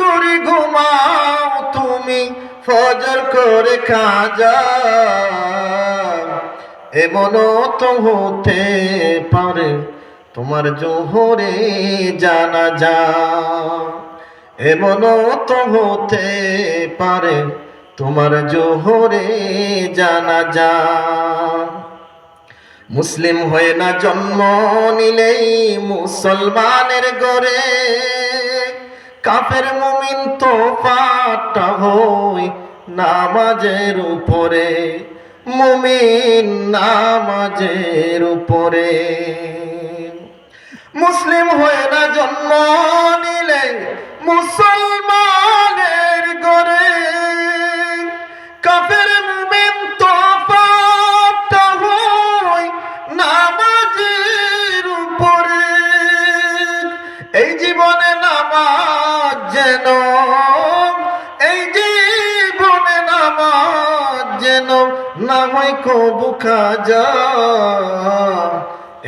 করে ঘুমাও, তুমি ফজর করে খাজা। এমনও তো হতে পারে তোমার জোহরে জানা যা এমনও তো হতে পারে তোমার জোহরে জানা যা মুসলিম হয়ে না জন্ম নিলেই মুসলমানের গড়ে। কাফের মুমিন তো পাটা হই নামাজের উপরে, মুমিন নামাজের উপরে। মুসলিম হয়ে না জন্ম নিলে মুসলমানের গড়ে কাফের মুমিন তো পাটা হই নামাজের উপরে। এই জীবনে নামাজ যেন, এই জীবনে নামাজ যেন না হয় কবু খাজা।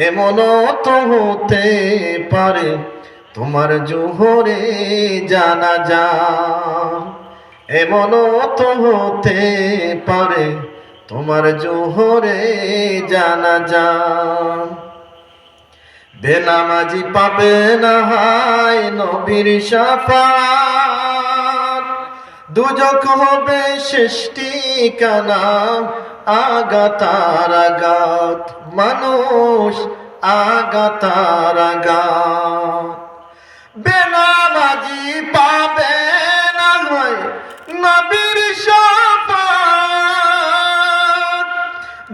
এমনও তো হতে পারে তোমার জোহরে জানা যা এমনও তো হতে পারে তোমার জোহরে জানা যা বেনামাজি পাবে না হায় নবীর সাফাত দুজক হবে সৃষ্টি কানা আগাতার আগাত মানুষ আগাতার আগাত বেনামাজি পাবে না হয় নবীর সাফাত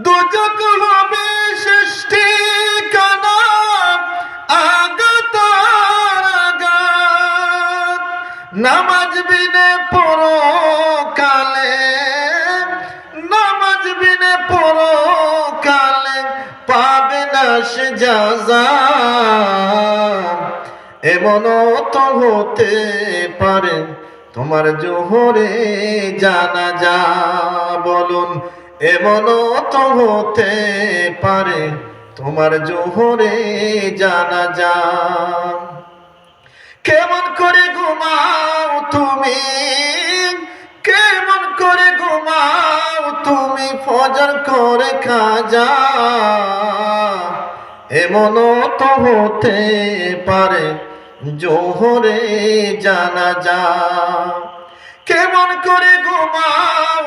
দুজক হবে সৃষ্টি নামাজ বিনে পড়ো কালে নামাজ বিনে পড়ো কালে পাবে না সে যাজা এমনও তো হতে পারে তোমার জোহরে জানা যা বলুন এমনও তো হতে পারে তোমার জোহরে জানা যা কেমন করে ঘুমাও কেমন করে ঘুমাও তুমি ফজর করে খাজা। এমন তো হতে পারে জোহরে জানা যা কেমন করে ঘুমাও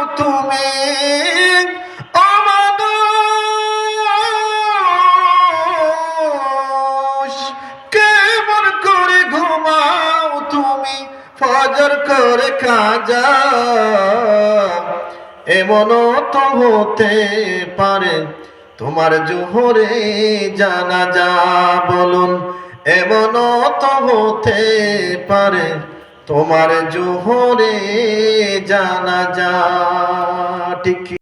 ফজর করে খাজা। এমনও তো হতে পারে, তোমার জোহরে জানা যা বলুন। এমন তো হতে পারে, তোমার জোহরে জানা যা ঠিক?